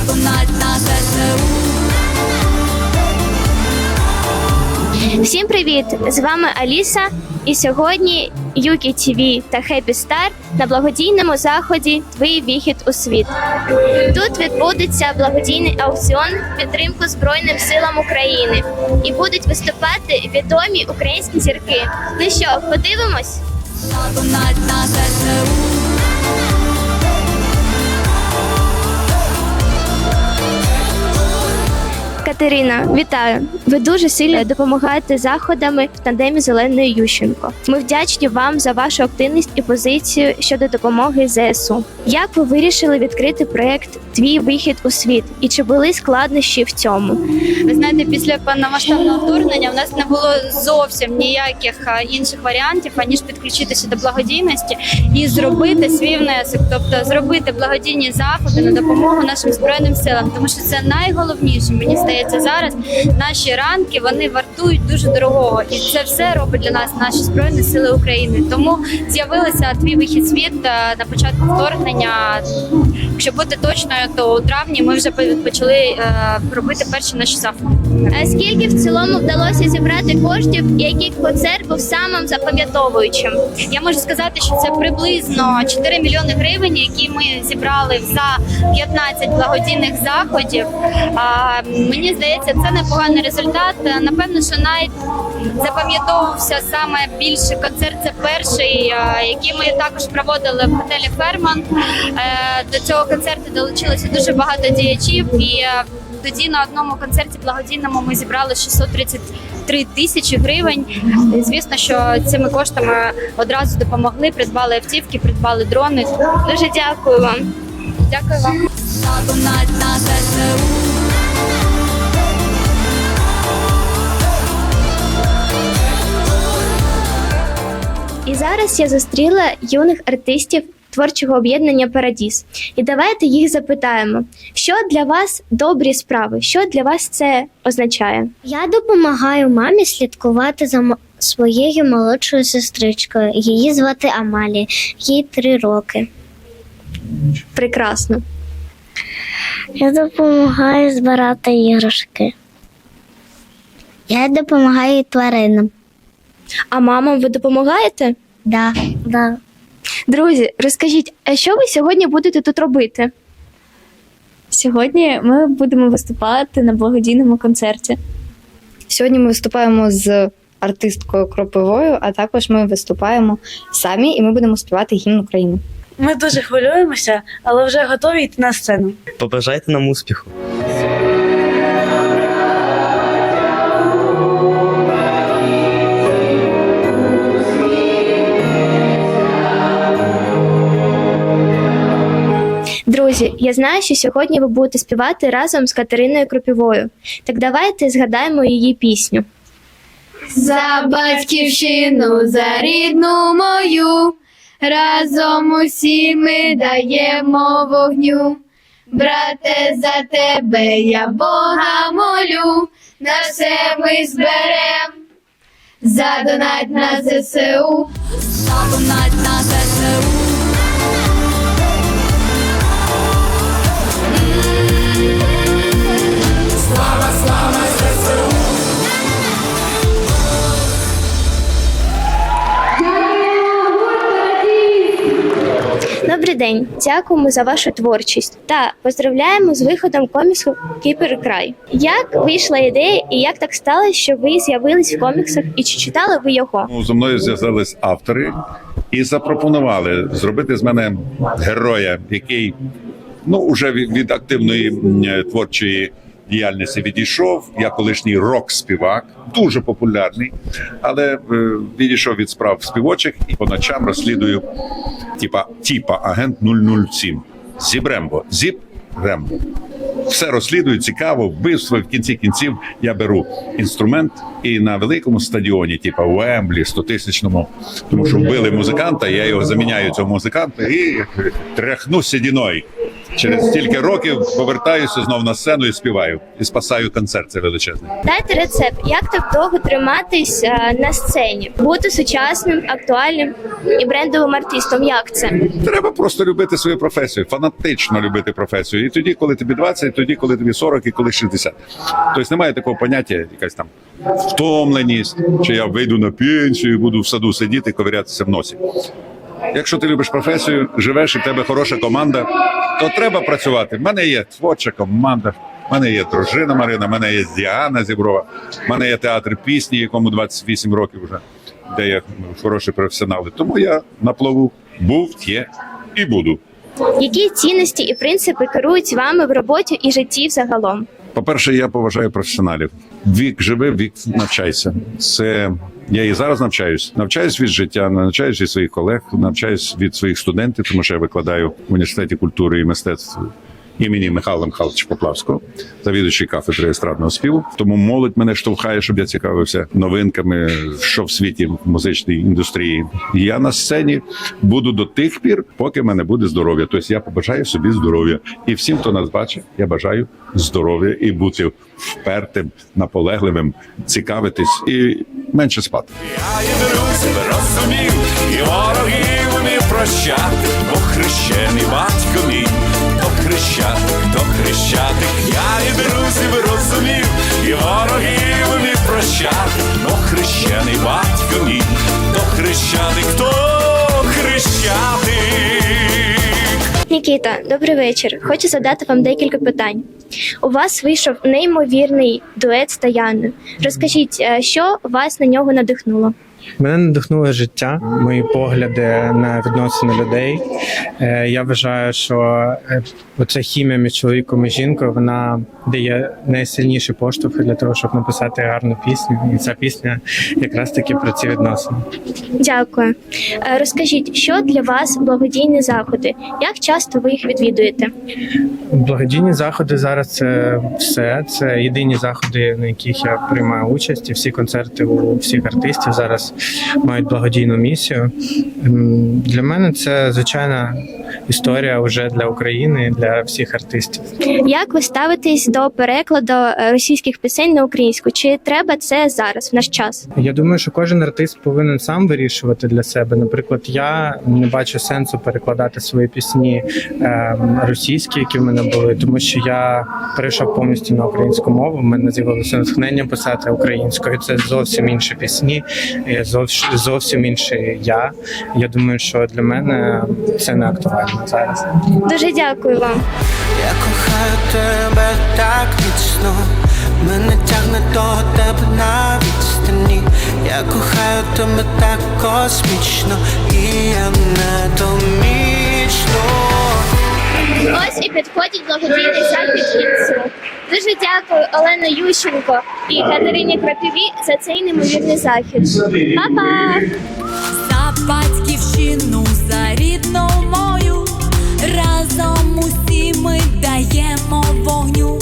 задонать на ЗСУ. Всім привіт! З вами Аліса. І сьогодні Юкі ТВ та Happy Star на благодійному заході Твій вихід у світ. Тут відбудеться благодійний аукціон в підтримку Збройним силам України і будуть виступати відомі українські зірки. Ну що, подивимось? Задонать на ЗСУ. Катерина, вітаю! Ви дуже сильно допомагаєте заходами в тандемі Зеленої Ющенко. Ми вдячні вам за вашу активність і позицію щодо допомоги ЗСУ. Як ви вирішили відкрити проект Твій вихід у світ? І чи були складнощі в цьому? Ви знаєте, після повномасштабного вторгнення в нас не було зовсім ніяких інших варіантів, аніж підключитися до благодійності і зробити свій внесок, тобто зробити благодійні заходи на допомогу нашим збройним силам, тому що це найголовніше. Мені здається, зараз наші ранки вони вартують дуже дорогого, і це все робить для нас наші збройні сили України. Тому з'явилися твій вихід світ на початку вторгнення. Якщо бути точною, то у травні ми вже почали е, робити перші наші заходи. Скільки в цілому вдалося зібрати коштів, який концерт був самим запам'ятовуючим? Я можу сказати, що це приблизно 4 мільйони гривень, які ми зібрали за 15 благодійних заходів. А, мені здається, це непоганий результат. Напевно, що навіть запам'ятовувався саме більше концерт. Це перший, який ми також проводили в готелі Фермонт. Е, До цього концерту долучилося дуже багато діячів і. Тоді на одному концерті благодійному ми зібрали 633 тисячі гривень. Звісно, що цими коштами одразу допомогли, придбали автівки, придбали дрони. Дуже дякую вам. Дякую вам. І зараз я зустріла юних артистів творчого об'єднання Парадіс. І давайте їх запитаємо, що для вас добрі справи? Що для вас це означає? Я допомагаю мамі слідкувати за своєю молодшою сестричкою. Її звати Амалія, їй три роки. Прекрасно. Я допомагаю збирати іграшки. Я допомагаю тваринам. А мамам ви допомагаєте? Да, да. Друзі, розкажіть, а що ви сьогодні будете тут робити? Сьогодні ми будемо виступати на благодійному концерті. Сьогодні ми виступаємо з артисткою Кропивою, а також ми виступаємо самі і ми будемо співати гімн України. Ми дуже хвилюємося, але вже готові йти на сцену. Побажайте нам успіху. Друзі, я знаю, що сьогодні ви будете співати разом з Катериною Кропівою. Так давайте згадаємо її пісню. За батьківщину, за рідну мою, разом усі ми даємо вогню. Брате, за тебе я Бога молю, на все ми зберем. Задонать на ЗСУ. Задонать на день, дякуємо за вашу творчість та поздравляємо з виходом коміксу Кіперкрай. Як вийшла ідея і як так сталося, що ви з'явились в коміксах і чи читали ви його? Ну, Зо мною зв'язались автори і запропонували зробити з мене героя, який ну уже від від активної е, творчої діяльності відійшов. Я колишній рок-співак, дуже популярний, але е, відійшов від справ співочих і по ночам розслідую типа типа агент 007. Зіп Рембо. Зіп Рембо. Все розслідую, цікаво, вбивство. В кінці кінців я беру інструмент і на великому стадіоні, типа Уемблі, 100-тисячному, тому що вбили музиканта, я його заміняю цього музиканта і тряхну сідіною. Через стільки років повертаюся знов на сцену і співаю. І спасаю концерт. Це величезний. Дайте рецепт, як так довго триматись е, на сцені, бути сучасним, актуальним і брендовим артистом. Як це? Треба просто любити свою професію, фанатично любити професію. І тоді, коли тобі 20, і тоді, коли тобі 40, і коли 60. Тобто немає такого поняття, якась там втомленість, чи я вийду на пенсію, і буду в саду сидіти, ковирятися в носі. Якщо ти любиш професію, живеш і в тебе хороша команда, то треба працювати. В мене є творча команда. в мене є дружина Марина, в мене є Діана Зіброва, в мене є театр пісні, якому 28 років вже, де я хороші професіонали. Тому я на плаву був, є і буду. Які цінності і принципи керують вами в роботі і житті загалом? По-перше, я поважаю професіоналів. Вік живи, вік навчайся. Це я і зараз навчаюсь. Навчаюсь від життя, навчаюсь від своїх колег, навчаюсь від своїх студентів, тому що я викладаю в університеті культури і мистецтв імені Михайла Михайловича Поплавського, завідуючий кафедри естрадного співу. Тому молодь мене штовхає, щоб я цікавився новинками, що в світі в музичній індустрії. Я на сцені буду до тих пір, поки мене буде здоров'я. Тобто я побажаю собі здоров'я. І всім, хто нас бачить, я бажаю здоров'я і бути впертим, наполегливим, цікавитись і менше спати. Я і друзів розумів, і ворогів умів прощати, бо хрещений батько мій, хрещатик, то хрещатик, я і друзів розумів, і ворогів умів прощати, бо хрещений батько мій, то хрещатик, то хрещатик. Нікіта, добрий вечір. Хочу задати вам декілька питань. У вас вийшов неймовірний дует з Таяною. Розкажіть, е, що вас на нього надихнуло? Мене надихнуло життя, мої погляди на відносини людей. Е, Я вважаю, що е, оця хімія між чоловіком і жінкою вона дає найсильніший поштовх для того, щоб написати гарну пісню. І ця пісня якраз таки про ці відносини. Дякую. Е, Розкажіть, що для вас благодійні заходи? Як часто ви їх відвідуєте? Благодійні заходи зараз це все. Це єдині заходи, на яких я приймаю участь. І всі концерти у всіх артистів зараз мають благодійну місію. Для мене це звичайна історія вже для України, для всіх артистів. Як ви ставитесь до перекладу е, російських пісень на українську? Чи треба це зараз, в наш час? Я думаю, що кожен артист повинен сам вирішувати для себе. Наприклад, я не бачу сенсу перекладати свої пісні ем, російські, які в мене були, тому що я перейшов повністю на українську мову. Мене з'явилося натхнення писати українською. Це зовсім інші пісні, е, зовсім інший я. Я думаю, що для мене це не актуально зараз. Дуже дякую вам. Я кохаю тебе так міцно, мене тягне до тебе на відстані. Я кохаю тебе так космічно, і я недомічно. Ось і підходить благодійний захід кінцю. Дуже дякую Олена Ющенко і Катерині Крапіві за цей неймовірний захід. Па-па! За батьківщину, за рідну мою, разом усі ми даємо вогню.